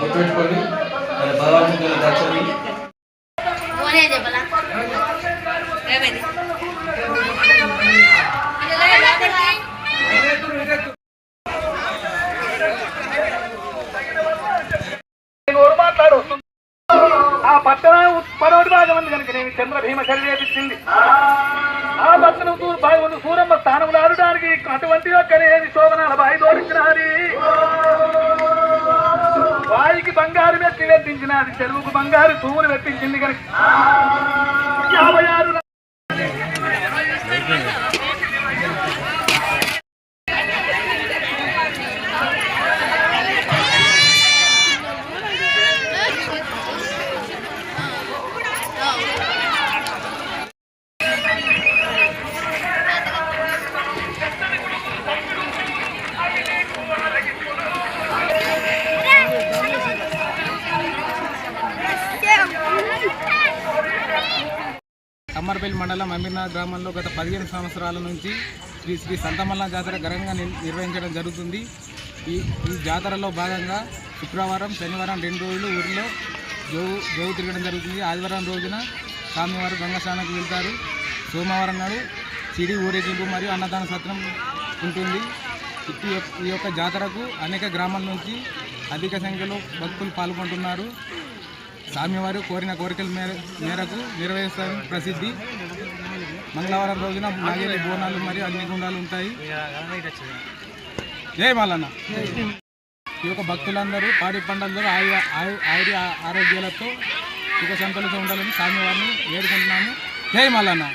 గుర్తుపెట్టుకోండి మన భగవంతుని దర్శనం చెప్పలా ఏమైంది నోరు మాట్లాడు ఆ పట్టణ పడవటి భాగం ఉంది కనుక నేను చంద్ర భీమ ఆ బావి సూరమ్మ స్థానములు ఆడడానికి అటువంటి యొక్కనేది శోభనాల బాయి దోరించినది వాయికి బంగారు వెట్టి వెప్పించినది చెరువుకు బంగారు తూములు వెప్పించింది కనుక. యాభై ఆరు కమ్మర్పల్లి మండలం అమీర్నాథ్ గ్రామంలో గత పదిహేను సంవత్సరాల నుంచి శ్రీ శ్రీ సంతమల్ల జాతర ఘనంగా నిర్వహించడం జరుగుతుంది. ఈ ఈ జాతరలో భాగంగా శుక్రవారం శనివారం రెండు రోజులు ఊరిలో జోవు జోవు తిరగడం జరుగుతుంది. ఆదివారం రోజున స్వామివారు గంగస్నానానికి వెళ్తారు. సోమవారం నాడు సిడి ఊరేగింపు మరియు అన్నదాన సత్రం ఉంటుంది. ఈ యొక్క- ఈ యొక్క జాతరకు అనేక గ్రామాల నుంచి అధిక సంఖ్యలో భక్తులు పాల్గొంటున్నారు. స్వామివారు కోరిన కోరికల మేర మేరకు నిర్వహిస్తారని ప్రసిద్ధి. మంగళవారం రోజున నగేలి బోనాలు మరియు అన్ని గుండాలు ఉంటాయి. జై మాలన్న. ఈ యొక్క భక్తులందరూ పాడి పంటలతో ఆయు ఆయు- ఆయుర ఆరోగ్యాలతో సుఖ సంతలతో ఉండాలని స్వామివారిని వేడుకుంటున్నాము. జై మాలన్న.